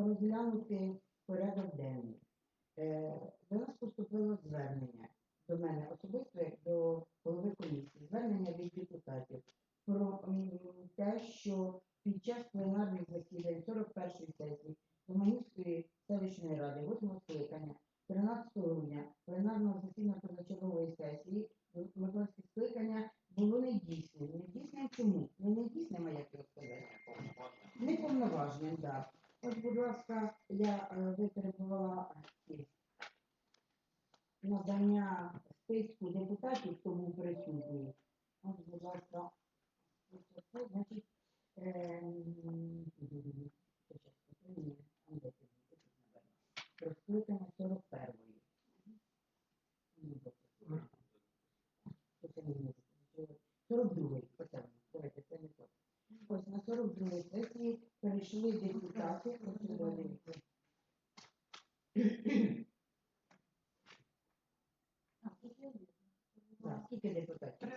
Значить, хочемо розглянути порядок денний. Е, До нас поступило звернення до мене особисто, як до голови комісії, звернення від депутатів про м, те, що під час пленарних засідань 41-ї сесії Доманівської селищної ради 8 скликання 13 грудня пленарного засідання позачергової сесії Миколаївське скликання було недійсним. Недійсним чому? Не недійсним, а як його сказати? Неповноважним, так. От, будь ласка, я е, витребувала ці надання списку був присутній. Значить, ем, щас, ні, там де ти був, тут, напевно. Про скликання 41-ї. Ну, добре. Оце не можу. 42-й, оце воно, давайте, це не то. Ось на 42-й сесії перейшли депутати, ось сюди дивіться. Так, скільки депутатів?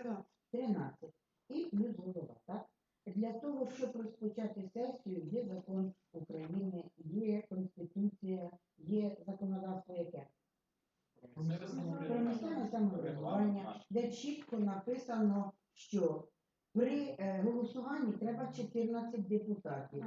13. І плюс голова, так? Для того, щоб розпочати сесію, є закон України, є Конституція, є законодавство яке? Про місцеве самоврядування, де чітко написано, що при е, голосуванні треба 14 депутатів.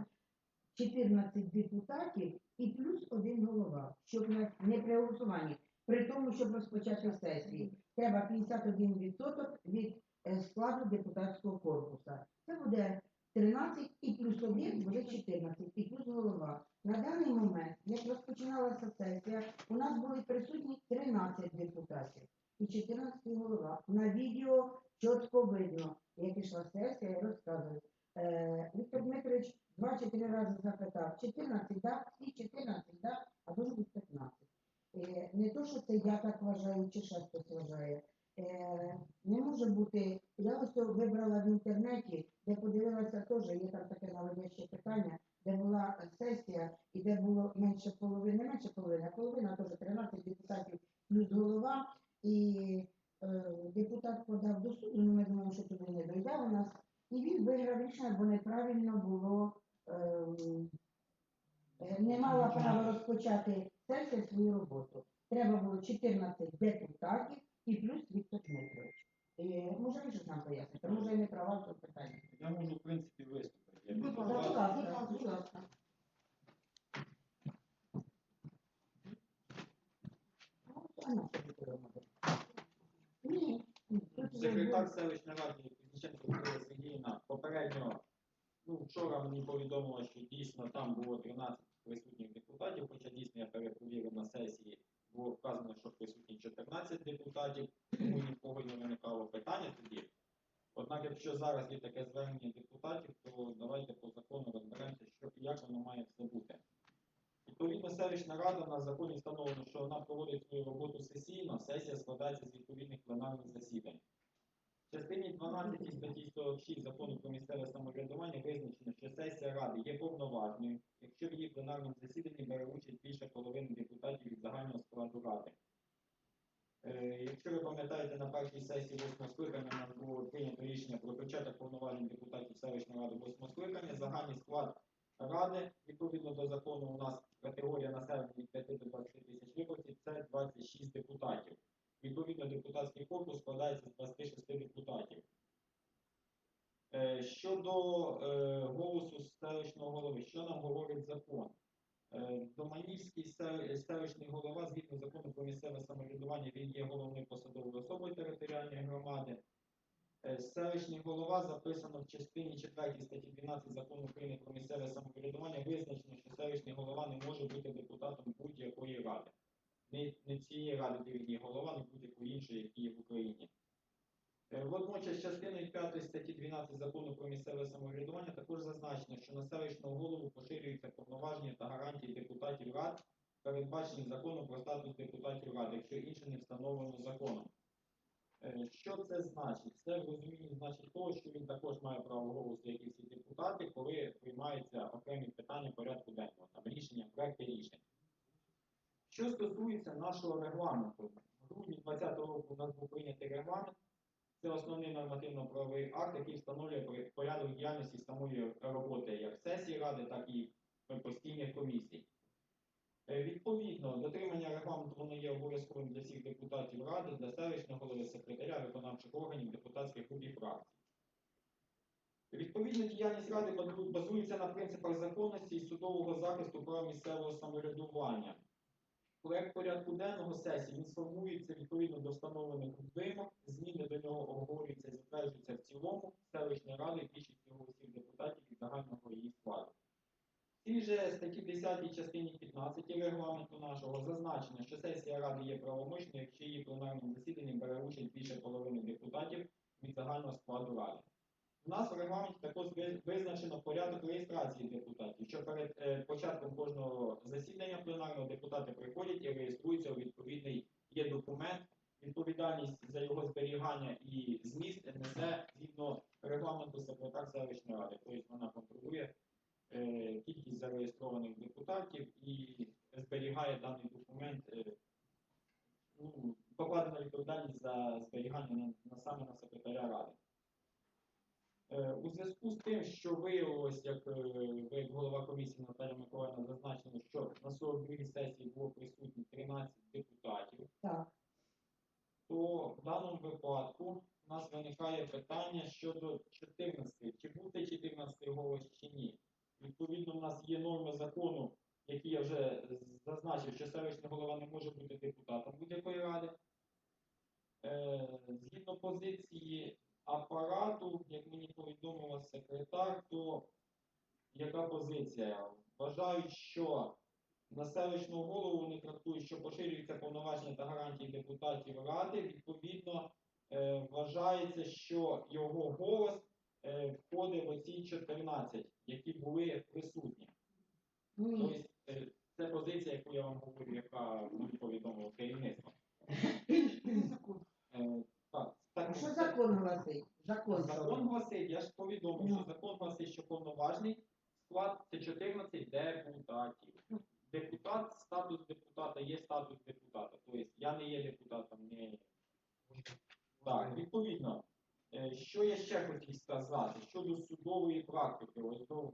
14 депутатів і плюс один голова, щоб не, при голосуванні. При тому, щоб розпочати сесію, треба 51% від е, складу депутатського корпусу. Це буде 13 і плюс 1 буде 14, і плюс голова. На даний момент, як розпочиналася сесія, у нас були присутні 13 депутатів і 14 голова. На відео чітко видно, як ішла сесія, я розказую. Е, Віктор Дмитрович два чи три рази запитав, 14, да, всі 14, да, а дуже бути 15. Е, Не то, що це я так вважаю, чи ще хтось вважає. Е, Не може бути, я ось то вибрала в інтернеті, де подивилася теж, є там таке наводяще питання, де була сесія і де було менше половини, не менше половини, а половина теж 13 депутатів плюс голова, і е, депутат подав до суду, ну ми думаємо, що туди не дойде у нас, і він виграв рішення, бо неправильно було, е, не мала права розпочати сесія свою роботу. Треба було 14 депутатів і плюс Віктор Дмитрович. Е, Може, ви щось нам поясните? Може, я не права в цьому питанні. Я можу, в принципі, виступити. Я Будь ласка. Будь ласка, будь ласка. Ну, а на що ви це робите? Ні, ні, тут же Секретар селищної ради Вікторія Сергіївна попередньо, ну, вчора мені повідомила, що дійсно там було 13 присутніх депутатів, хоча дійсно я перепровірив на сесії, було вказано, що присутні 14 депутатів, тому нікого не виникало питання тоді. Однак, якщо зараз є таке звернення депутатів, то давайте по закону розберемося, що і як воно має все бути. Відповідно, селищна рада на законі встановлено, що вона проводить свою роботу сесійно, сесія складається з відповідних пленарних засідань. В частині 12 статті 46 закону про місцеве самоврядування визначено, що сесія ради є повноважною, якщо в її пленарному засіданні бере участь більше половини депутатів від загального складу ради. Е, Якщо ви пам'ятаєте, на першій сесії 8 скликання у було прийнято рішення про початок повноважень депутатів селищної ради 8 скликання. Загальний склад ради, відповідно до закону, у нас категорія населення від 5 до 20 тисяч виборців це 26 депутатів. Відповідно, депутатський корпус складається з 26 депутатів. Е, Щодо е, голосу селищного голови, що нам говорить закон? Е, Доманівський се- селищний голова, згідно закону про місцеве самоврядування, він є головною посадовою особою територіальної громади. Е, Селищний голова записано в частині 4 статті 12 закону України про місцеве самоврядування визначено, що селищний голова не може бути депутатом будь-якої ради. Не, не цієї ради, є голова, не будь-якої іншої, які є в Україні. Е, Водночас частиною 5 статті 12 закону про місцеве самоврядування також зазначено, що на селищного голову поширюються повноваження та гарантії депутатів рад, передбачені законом про статус депутатів ради, якщо інше не встановлено законом. Е, Що це значить? Це в розумінні значить того, що він також має право голосу, як і всі депутати, коли приймаються окремі питання порядку денного, там рішення, проекти рішень. Що стосується нашого регламенту, в грудні 2020 року у нас був прийнятий регламент. Це основний нормативно-правовий акт, який встановлює порядок діяльності самої роботи як сесії ради, так і постійних комісій. Е, Відповідно, дотримання регламенту воно є обов'язковим для всіх депутатів ради, для селищного голови, секретаря, виконавчих органів, депутатських груп і фракцій. Відповідно, діяльність ради базується на принципах законності і судового захисту прав місцевого самоврядування. Проект порядку денного сесії він сформується відповідно до встановлених вимог, зміни до нього обговорюються і затверджуються в цілому селищної ради більшістю голосів депутатів від загального її складу. Цій же статті 10 частині 15 регламенту нашого зазначено, що сесія ради є правомочною, якщо її пленарним засіданням бере участь більше половини депутатів від загального складу ради. У нас в регламенті також визначено порядок реєстрації депутатів, що перед е, початком кожного засідання пленарного депутати приходять і реєструються у відповідний є документ. Відповідальність за його зберігання і зміст несе згідно регламенту секретар селищної ради. Тобто вона контролює кількість зареєстрованих депутатів і зберігає даний документ. е, ну, покладена відповідальність за зберігання на, саме на секретаря ради. Е, У зв'язку з тим, що виявилось, як е, ви як голова комісії Наталя Миколаївна зазначено, що на 42 сесії було присутні 13 депутатів, Так. то в даному випадку у нас виникає питання щодо 14. Чи був це 14 голос чи ні? Відповідно, у нас є норми закону, які я вже зазначив, що селищний голова не може бути депутатом будь-якої ради. Е, Згідно позиції апарату, як мені повідомила секретар, то яка позиція? Вважають, що на селищного голову вони трактують, що поширюються повноваження та гарантії депутатів ради. Відповідно, е, вважається, що його голос е, входить в оці 14, які були присутні. Ні. Тобто, е, це позиція, яку я вам говорю, яка мені повідомило керівництво. Е, Так, що закон гласить? Закон. Закон гласить, я ж повідомив, що закон гласить, що повноважний склад це 14 депутатів. Депутат, статус депутата є статус депутата. Тобто я не є депутатом, не так, відповідно. Е, Що я ще хотів сказати щодо судової практики, ось ну,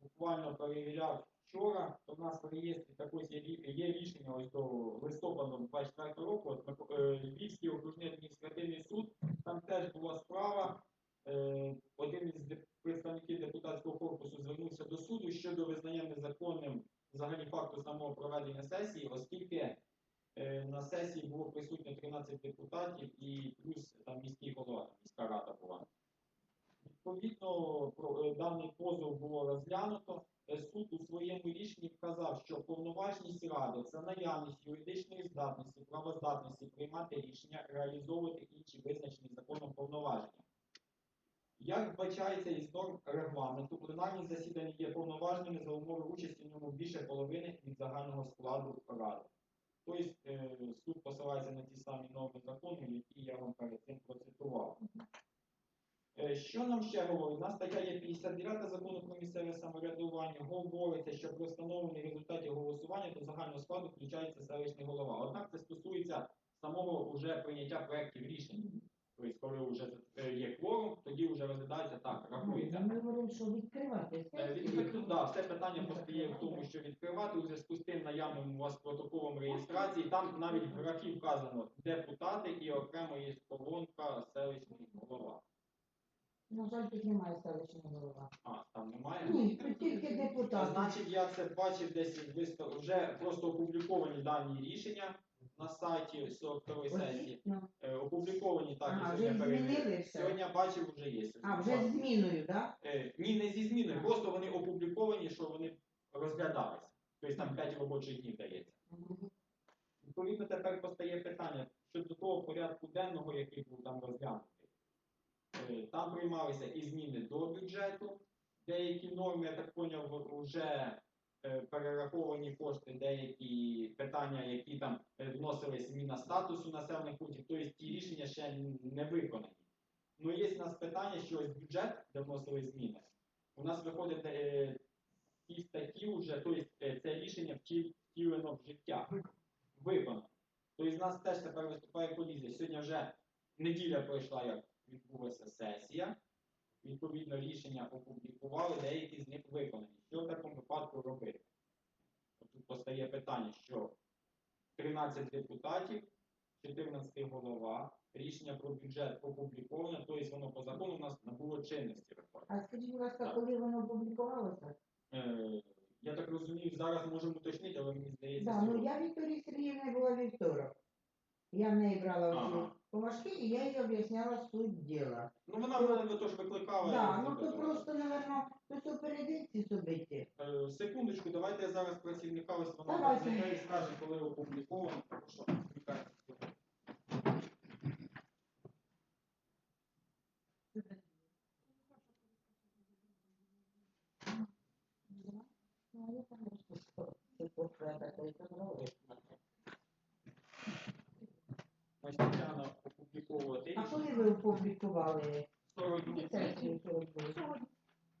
буквально перевіряв вчора, то в нас в реєстрі також є, є рішення ось до листопада 24 року. Е, Львівський окружний адміністративний суд, там теж була справа. е, Один із представників депутатського корпусу звернувся до суду щодо визнання незаконним взагалі факту самого проведення сесії, оскільки сесії було присутньо 13 депутатів і плюс там міський голова, міська рада була. Відповідно, е, даний позов було розглянуто. Е, Суд у своєму рішенні вказав, що повноважність ради це наявність юридичної здатності, правоздатності приймати рішення, реалізовувати інші визначені законом повноваження. Як вбачається із норм регламенту, пленарні засідання є повноважними за умови участі в ньому більше половини від загального складу ради. Тобто суд посилається на ті самі норми закону, які я вам перед цим процитував. Що нам ще говорить? У нас стаття є 59 закону про місцеве самоврядування. Говориться, що при встановленні результатів голосування до загального складу включається селищний голова. Однак це стосується самого вже прийняття проєктів рішень. Тобто, коли вже е, є кворум, тоді вже розглядається так, рахується. Ми говоримо, що відкривати Е. Да, все питання постає в тому, що відкривати у зв'язку з тим наявним у вас протоколом реєстрації. Там навіть в графі вказано депутати і окремо є колонка селищний голова. На жаль, тут немає селищного голова. А, там немає? Ні, тут тільки А, депутати. значить, я це бачив десь вистав... вже просто опубліковані дані рішення на сайті 42-ї сесії. Ну, Е, опубліковані так, А, і вже змінили все? Сьогодні я бачив, вже є. А, вже з зміною, так? Е, ні, не зі зміною, просто вони опубліковані, що вони розглядалися. Тобто там 5 робочих днів дається. Відповідно, тепер постає питання щодо того порядку денного, який був там розглянутий. Е, Там приймалися і зміни до бюджету, деякі норми, я так поняв, вже е, перераховані кошти, деякі питання, які там е, вносили зміна статусу населених пунктів, тобто ті рішення ще не виконані. Ну, є в нас питання, що ось бюджет, де вносили зміни, у нас виходить ті статті вже, тобто це рішення втілено в життя Виконано. Тобто з нас теж тепер виступає колізія. Сьогодні вже неділя пройшла, як відбулася сесія. Відповідно, рішення опублікували, деякі з них виконані. Що в такому випадку робити? Тут постає питання, що 13 депутатів, 14 голова, рішення про бюджет опубліковано, тобто воно по закону у нас набуло чинності. А скажіть, будь ласка, коли воно опублікувалося? Е, я так розумію, зараз можемо уточнити, але мені здається, Да, ну сьогодні. я Вікторії Сергіївні була вівторок. Я в неї брала Ага. Ага. поважки, і я їй об'ясняла суть діла. Ну вона в мене теж викликала. Да, я ну то запитував. просто, напевно, хтось опередить ці собиті. Е, Секундочку, давайте я зараз працівника ось вона Давайте. і скаже, коли опубліковано, тому що відволікається. Ну, я там розпустила. Це Тетяна опубліковувати А коли ви опублікували? 40 сьогодні?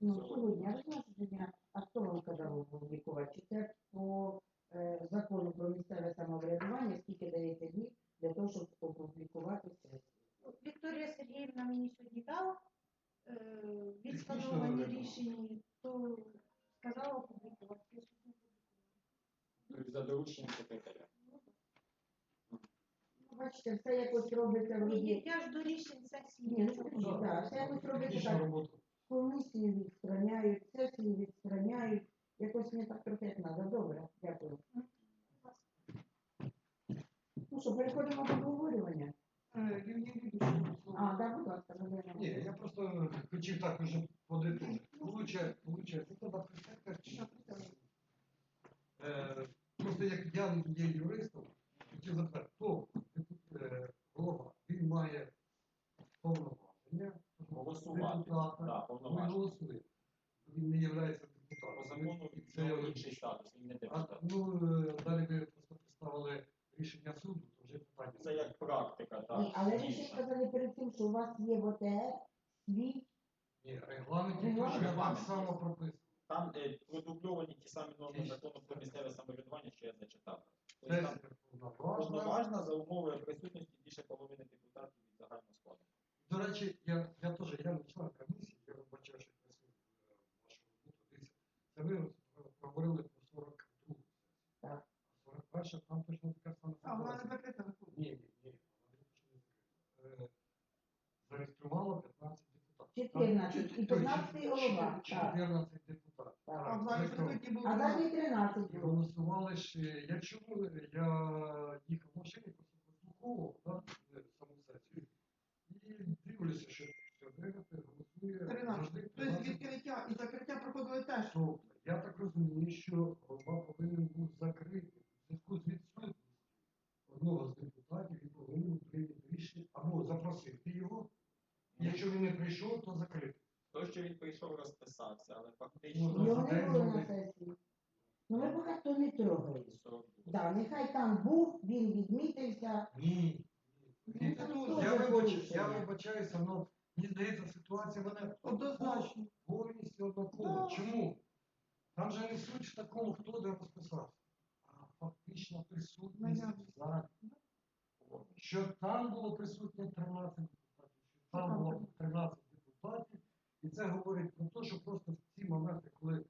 Ну, сьогодні, а ви знаєте, а хто вам казав опублікувати? Чи це по е, закону про місцеве самоврядування, скільки дається днів для того, щоб опублікувати сесію? Вікторія Сергіївна мені сьогодні дала е, Технічно відскановані виглядало. рішення, то сказала опублікувати. Я сьогодні Тобто За дорученням секретаря. Бачите, все якось робиться в. Ні, я ж до рішень сесії. Ні, ну нічого скажіть, так, все якось робиться так. Комісії відстраняють, сесії відстраняють. Якось не так трохи як треба. Добре, дякую. Ну що, переходимо до обговорювання. Е, я не буду. А, так, будь ласка, Галина. Ні, я просто хотів так уже подивитися. Получається, получається, це на присядка. Е, Просто як я є юристом, хотів запитати, хто е, голова, він має повноваження Голосувати. депутата, Да, ну, повноваження. голосує. Він не є По депутатом. закону І це це інший статус, він не А, депутат. ну, е, далі ви просто представили рішення суду, то вже питання. Це як практика, так. Ні, але ви ще сказали перед тим, що у вас є в ОТР свій Ні, регламент Регламент. точно так Регламент. само прописано. Там е, продубльовані ті самі норми закону про місцеве самоврядування, що я зачитав. Тобто там повноважна. за умови присутності більше половини депутатів від загального складу. До речі, я, я теж я не член комісії, я вибачаю, що я працюю е, вашу роботу. Дивіться, це ви проговорили про 42 сесію. А 41 там точно така сама А вона не закрита виходить. Ні, ні, ні, вона точно не закрита. Е, Зареєструвало 15 депутатів. 14, Там і 15 голова, 14 депутатів. А Так. в зараз були. А далі 13 І було. голосували ж, е, я чув, е, я їхав в машині, просто прослуховував да, е, саму сесію. І дивлюся, що все время голосує 13. завжди Тобто 13. відкриття і закриття проходили теж. Тобто, я так розумію, що голова повинен був закрити в зв'язку з відсутністю одного з депутатів, він повинен прийняти рішення або запросити його. Якщо він не прийшов, то закрити. Що він прийшов розписався, але фактично Ну, Його не було на сесії. Ну ми поки хто не трогаємо. 40 Да, нехай там був, він відмітився. Ні. Ну, Ні. там ну, Я, вибач, я вибачаюся, але мені здається, ситуація вона Однозначно. повністю однакова. Да. Чому? Там же не суть в такому, хто де розписався, а фактично присутність Наявність. Що там було присутнє 13 депутатів, що там було 13 депутатів. І це говорить про те, що просто в ці моменти, коли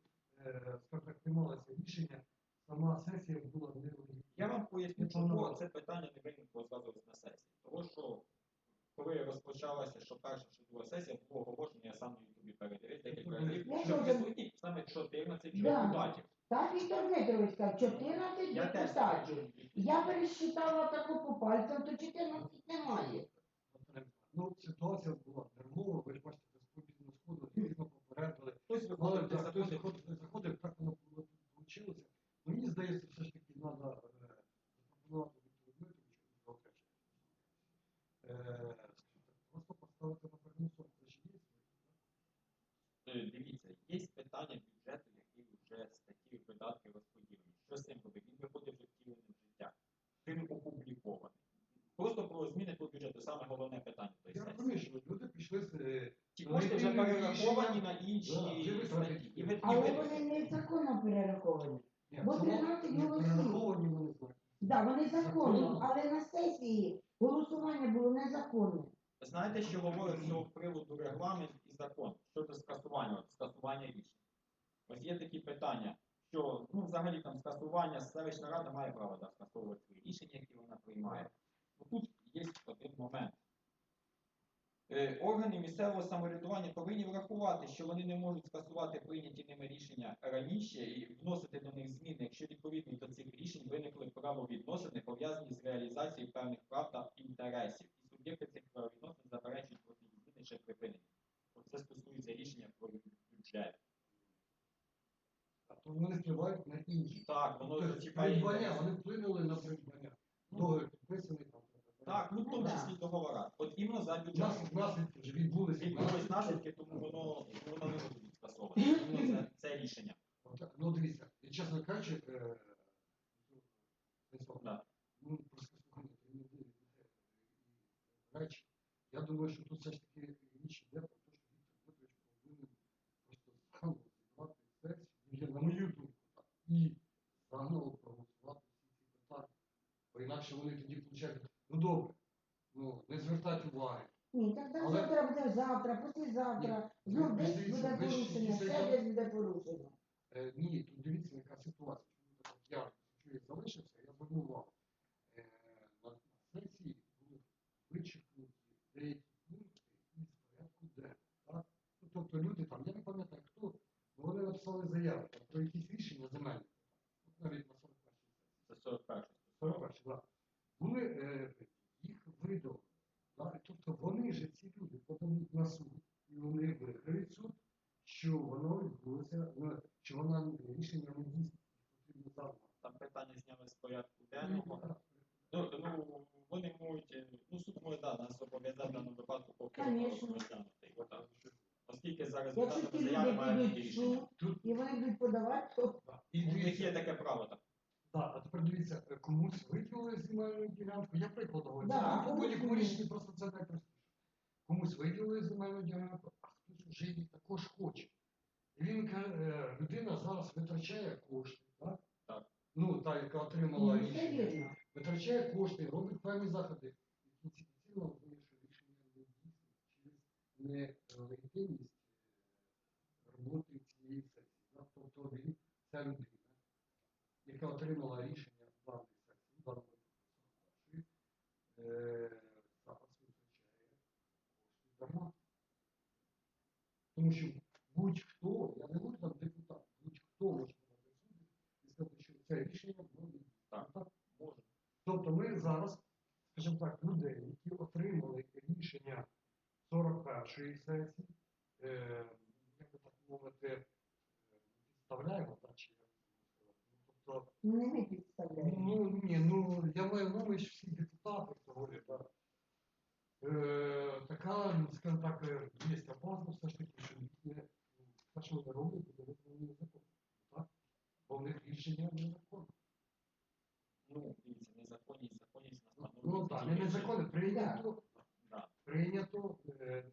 е, приймалося рішення, сама сесія була нелегітимна. Я вам поясню, Ну, чому це питання не виникло зразу на сесії. Тому що коли розпочалася, що перша, що друга сесія, було оголошено, я сам на Ютубі передивився декілька разів, Я що присутні саме 14 депутатів. Так Віктор Дмитрович сказав, 14 Я депутатів. Я пересчитала таку по пальцям, то 14 немає. Ну, ситуація була нервова, ви ж бачите, це спокійно сходу, різно попередили. Хтось Але заходив, заходив, так воно вийшло. Мені здається, все ж таки треба запропонувати Віктору Дмитровичу, і окрече, е, просто поставити на примусово, це ж є. Е, Дивіться, є питання бюджету, який вже статті видатки розподілені. Що з цим робити? Він виходить вже втіленим життя. Він опублікований. Просто про зміни по бюджету саме головне питання. Я розумію, що люди прийшли з е, Ті кошти вже перераховані на інші Да, вже витратили. статті. І ви, і Але ви, вони незаконно перераховані. ні, Бо чому? 13 Ні, голосів. перераховані вони знають. Да, вони законно, але на сесії голосування було незаконне. знаєте, що говорить з цього приводу регламент і закон щодо скасування, от, скасування рішень. Ось є такі питання, що ну, взагалі там скасування селищна рада має право да, скасовувати свої рішення. рішення, які вона приймає. Ну, Тут є один момент. Е, Органи місцевого самоврядування повинні врахувати, що вони не можуть скасувати прийняті ними рішення раніше і вносити до них зміни, якщо відповідно до цих рішень виникли правовідносини, пов'язані з реалізацією певних прав та інтересів. І суб'єкти цих правовідносин заперечують проти зміни чи припинення. Це стосується рішення про бюджет. А то вони впливають на інші. Так, воно Тобто зачіпає вони вплинули на придбання. Договір підписаний. Так, ну в тому Ну, числі договора. От іменно за бюджет. Нас, наслідки вже відбулися. Відбулись наслідки, тому воно воно не може бути скасоване. Іменно це, це рішення. От, Ну, дивіться, і чесно кажучи, е, ну, Станіслав, Да. ну, речі. Я думаю, що тут все ж таки річ йде про те, що Віктор Петрович повинен просто заново зібрати сесію, ну, я, на мою думку, так, і заново проголосувати всі ці питання. Бо інакше вони тоді получають, ну добре, ну, не звертати уваги. Ні, так там Але- завтра буде завтра, послезавтра, Ні, знов ви десь дивіться, буде ви ж порушення, все я- десь буде порушення. Е, ні, тут дивіться, яка ситуація. Чому так от я що я залишився, я звернув увагу. Е, на, на сесії були вичерпнуті деякі пункти із порядку денного. Так? Ну, тобто люди там, я не пам'ятаю хто, але вони написали заяву там, про якісь рішення земельні. От навіть на 41 сесії. Це 41. 41, да. Вони е, grido заходи. І в кінці кінців розуміє, що рішення не через нелегітимність е, роботи цієї сесії. Тобто він, ця людина, яка отримала рішення в даній сесії, в даному е, зараз витрачає кошти дарма. Тому що будь-хто, я не говорю там депутат, будь-хто може в і сказати, що це рішення воно не. Так. Так? Може. Тобто ми зараз, скажімо так, людей, які отримали рішення 41-ї сесії, е, як би так мовити, е, підставляємо, так, чи як. Ну, Тобто, Не ми підставляємо. ну ні, ну я маю на увазі всі депутати, говорять, так. Е, така, ну, скажімо так, е, є опасність все ж таки, що їхнє, ну, те, що вони роблять, буде визнано незаконно, так? Бо в них рішення незаконне. Ну, дивіться, незаконність, законність нас Ну так, не незаконне, прийнято, Да. прийнято е,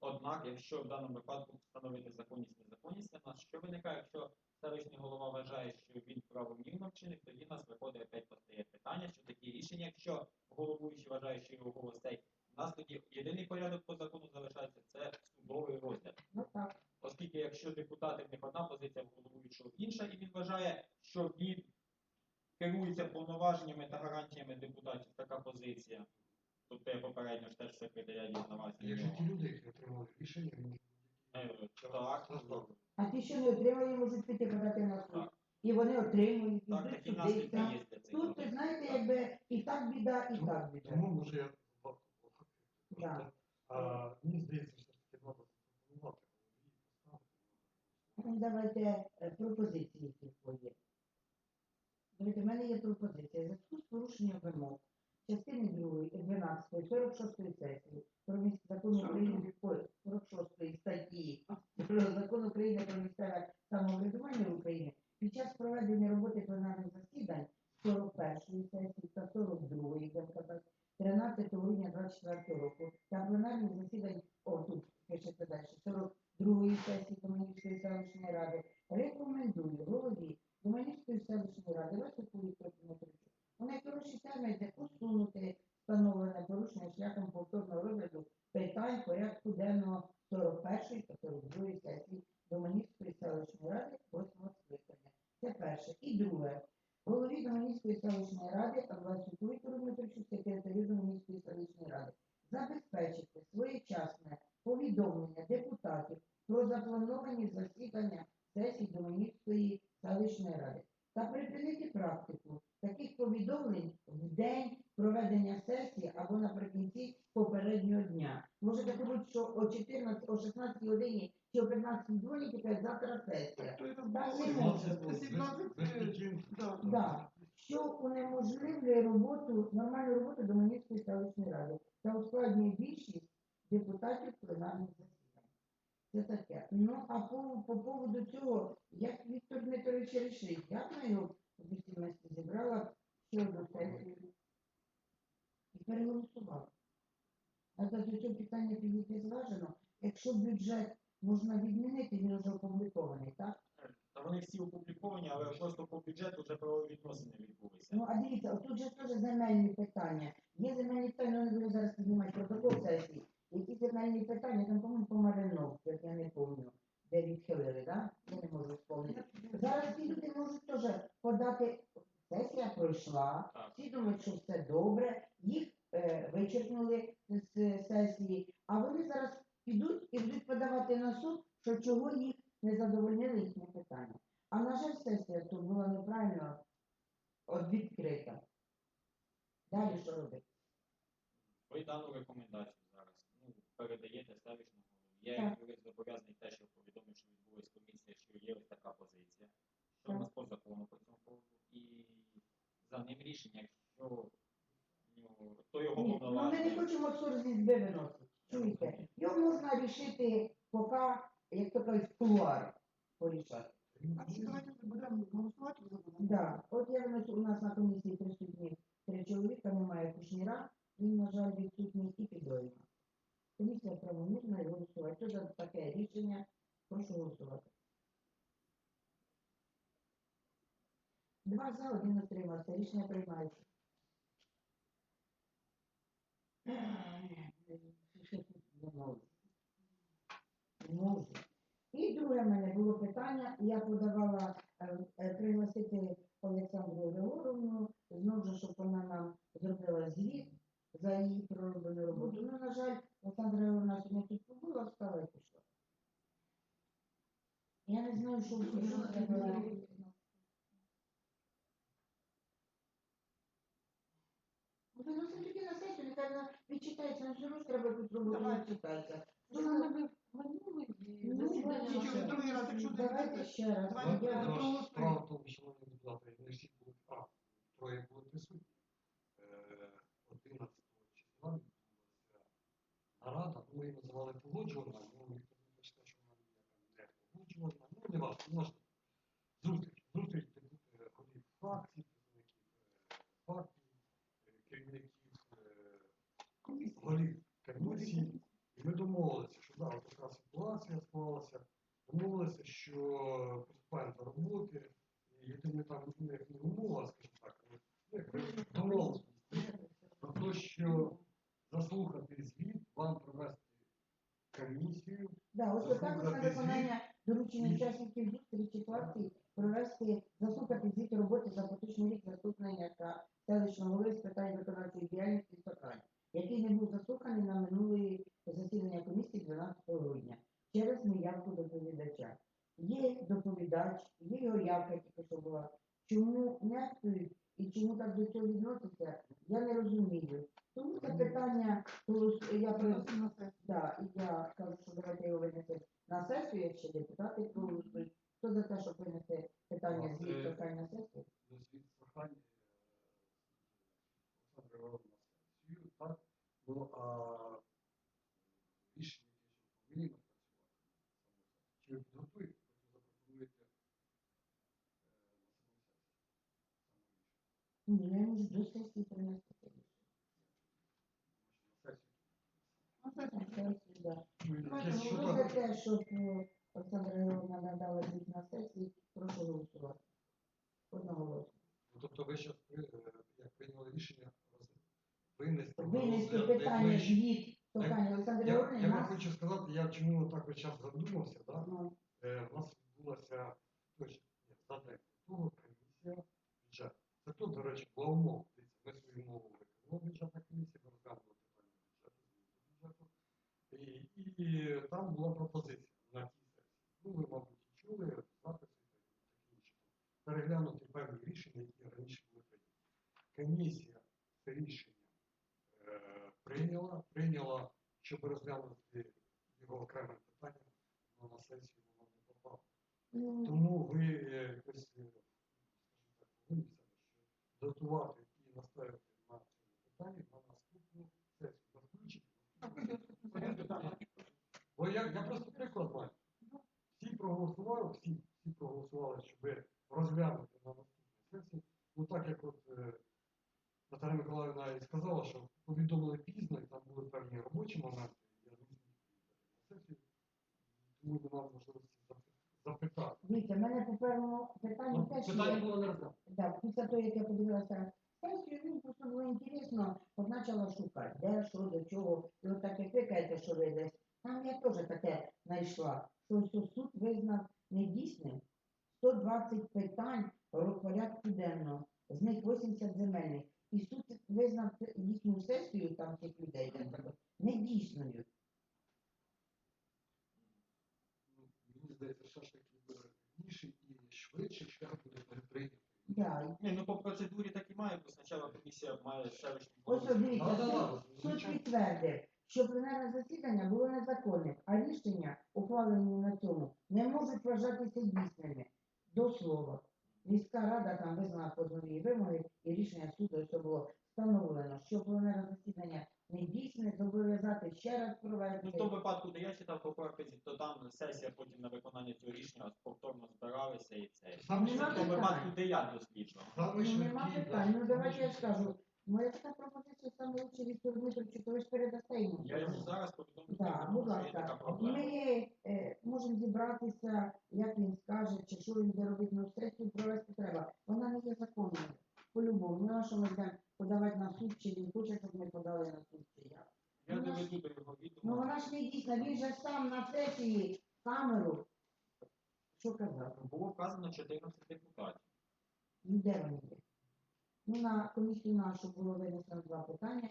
Однак, якщо в даному випадку встановити законність незаконність на нас, що виникає, якщо селищний голова вважає, що він правомірно вчинив, тоді в нас виходить опять постає питання, що такі рішення, якщо головуючий вважає, що його гостей, у нас тоді єдиний порядок по закону залишається це судовий розгляд. Ну так. Оскільки якщо депутати в них одна позиція, в головуючого інша, і він вважає, що він повноваженнями та гарантіями депутатів, така позиція. Тобто я попередньо ж теж секретаря дізнавався. Як же ті люди, які отримали рішення, можуть Е, Так, так. А ті, що не отримали, можуть піти подати на суд. Так. І вони отримують, Так, ідуть такі туди. наслідки так. є для цих Тут, людей. знаєте, якби і так біда, і так біда. Тому може я вам Да. А мені здається, що таки треба запропонувати поставити. Ну, Давайте е, пропозиції, які є. В мене є пропозиція. Зв'язку з порушенням вимог частини 2, 12, 46 сесії про міс- закон України ой, 46 статті про закон України про місцеве самоврядування в Україні під час проведення роботи пленарних засідань 41 сесії та 42 КПК 13 грудня 24 року та пленарних засідань, о, тут пишеться далі, 42 сесії Доманівської селищної ради рекомендую голові Доманівської селищної ради Віктору Дмитровичу у найкоротші терміни усунути встановлене порушення шляхом повторного розгляду питань порядку денного 41 та 42 сесії Доманівської селищної ради 8 скликання. Це перше. І друге. голові Доманівської селищної ради Абласюку Віктору Дмитровичу, секретарю Доманівської селищної ради, забезпечити своєчасне повідомлення депутатів Да. Що унеможливлює роботу, нормальну роботу Доманівської селищної ради та ускладнює більшість депутатів пленарних засідань. Це таке. Ну, а по, по поводу цього, як Віктор Дмитрович рішить, я б на його об'єктивності зібрала ще одну сесію і переголосувала. А за цього питання підійти зважено. Якщо бюджет можна відмінити, він вже опублікований, так? Та вони всі опубліковані, але просто по бюджету відбулися. Ну, а дивіться, отут же теж земельні питання. Є земельні питання, вони будуть зараз піднімати протокол сесії. Які земельні питання, там, по-моєму, по Мариновці, як я не пам'ятаю, де відхилили, так? Я не можу вспомнити. Зараз ці люди можуть теж подати, сесія пройшла, Так. всі думають, що все добре, їх е, вичеркнули з сесії, а вони зараз підуть і будуть подавати на суд, що чого їх не задовольнили їхні питання. А на жаль, сесія тут була неправильно от відкрита. Далі що робити? Ви дану рекомендацію зараз ну, передаєте селищному голові. Я Так. як юрист зобов'язаний теж його повідомити, що відбулась комісія, що є ось така позиція, що у Так. нас по закону по цьому поводу. І за ним рішення, якщо ну, то його Ні, ну ми не повноваження. хочемо ссор зі збе виносити. Чуєте? Його можна рішити поки, як то кажуть, в кулуарах порішати. А давайте за. Да, от я виносу, у нас на комісії присутні три чоловіка, немає кушніра, він, на жаль, відсутній і підойма. Комісія правомірна і голосувати. Хто за таке рішення? Прошу голосувати. Два за, один утримався. Рішення приймається. Не можу. Не можу. І друге в мене було питання, я подавала е, е, пригласити Олександру Григоровну, знову ж, щоб вона нам зробила звіт за її пророблену роботу. Ну, на жаль, Олександра Григоровна сьогодні тут побула, встала і пішла. Я не знаю, що треба. Виносимо тоді на сесію, нехай вона відчитається, ну все одно треба тут роботу відчитається. Вона би минули Бачите, другий раз, якщо ще раз. Наша справа в тому, що вони депутати не всі були, а троє були присутні. Е, 11 числа відбулася нарада, ну, ми її називали погоджувальна, ну ніхто не хоче що вона не погоджувальна. Ну, не важко, можна. Зустріч, зустріч голів фракцій, представників партій, керівників голів комісії. І ми домовилися, що да, ситуація склалася. Домовилися, що приступаємо до роботи. І єдине там ну, як не умова, скажімо так, ну, як домовленість про те, що заслухати звіт, вам провести комісію. Да, ось також на виконання доручення учасників зустрічі фракцій провести, заслухати звіт роботи за поточний рік заступника селищного голови з питань виконавчої діяльності Сокань, який не був заслуханий на минуле засідання комісії 12 грудня через неявку доповідача. Є доповідач, є його явка тільки що була. Чому нехтують і чому так до цього відносяться, я не розумію. Тому це питання, голос- я при- Виносимо на сесію. Да, і я кажу, що давайте його винести на сесію, якщо депутати проголосують. Хто за те, щоб винести питання Так, звіт е, прохання на сесію? на звіт прохання е, Олександра Івановна на сесію, так? Ну, а рішення, яке ще повинні напрацювати на саму сесію. Чи ви підготуєте, потім запропонуєте е, на саму сесію? Саме рішення. Ні, я можу до сесії принести це рішення. На сесію. На сесію. На сесію, да. Ну, Давайте якесь Хто щодо- за те, щоб е, Олександра Григорівна надала звіт на сесії, прошу голосувати. Одноголосно. Тобто ви зараз як прийняли рішення винести Винести питання Олександра Я, я вам хочу сказати, я чому так весь час задумався, да? Ну, Е, у нас відбулася точно ні, за Закон, до речі, благомов. Ми свою мову виконували ну, бюджетна комісія, ми розглянули питання бюджету, бюджету. І, і там була пропозиція на тій сесії. Ну, ви, мабуть, і чули, записи і таке Переглянути певні рішення, які раніше були прийняті. Комісія це рішення е, прийняла, прийняла, щоб розглянути його окремим питанням, але на сесію воно не попало. Ну. Тому ви готувати і настояти на цьому питанні на наступну сесію. На включення. Бо я, я просто приклад маю. Всі проголосували, всі, всі проголосували, щоб розглянути на наступній сесії. Ну так як от е, Наталя Миколаївна і сказала, що повідомили пізно, і там були певні робочі моменти, я не зміг на сесію, тому немає можливості запитати. Дивіться, в мене по певному питанню Ну, теж питання є. було не розглянуто. Да, після того, як я подивилася сесію, мені просто було інтересно, от почала шукати, де, що, до чого. І от так як ви кажете, що ви десь, там я теж таке знайшла, що ось суд визнав недійсним 120 питань ро- порядку денного, з них 80 земельних. І суд визнав їхню сесію, там цих людей, де там, Ну, Мені здається, що ж таки буде раніше і швидше шлях буде прийнятий. Да. Ні, ну по процедурі так і має, бо спочатку комісія має селищну Ось суд- суд звичайно. підтвердив, що пленарне засідання було незаконним, а рішення, ухвалені на цьому, не можуть вважатися дійсними. До слова, міська рада там визнала позовні вимоги і рішення суду ось було встановлено, що пленарне засідання не дійсне, зобов'язати ще раз Ну, в тому випадку, де я читав по корпусі, то там сесія потім на виконання цього рішення повторно збиралися і це. Саме В тому випадку, де я досліджував. саме Ну, нема питань. Ну давайте я скажу. Моя така пропозиція саме лучше Віктору Дмитровичу, то ви ж передасте йому. Я йому зараз повідомлю, Так, будь що є така ласка, проблема. ми е, можемо зібратися, як він скаже, чи що він буде робити на сесію, провести треба. Вона не є законною. По-любому, ну а що ми будемо подавати на суд, чи він хоче, щоб ми подали на суд, чи як. Я Ну, вона ж- доведу до його Ну відома. вона ж не дійсна, він же сам на сесії камеру. Що казав? Було вказано 14 депутатів. Ніде не вони є? Ну, на комісію нашу було винесено два питання,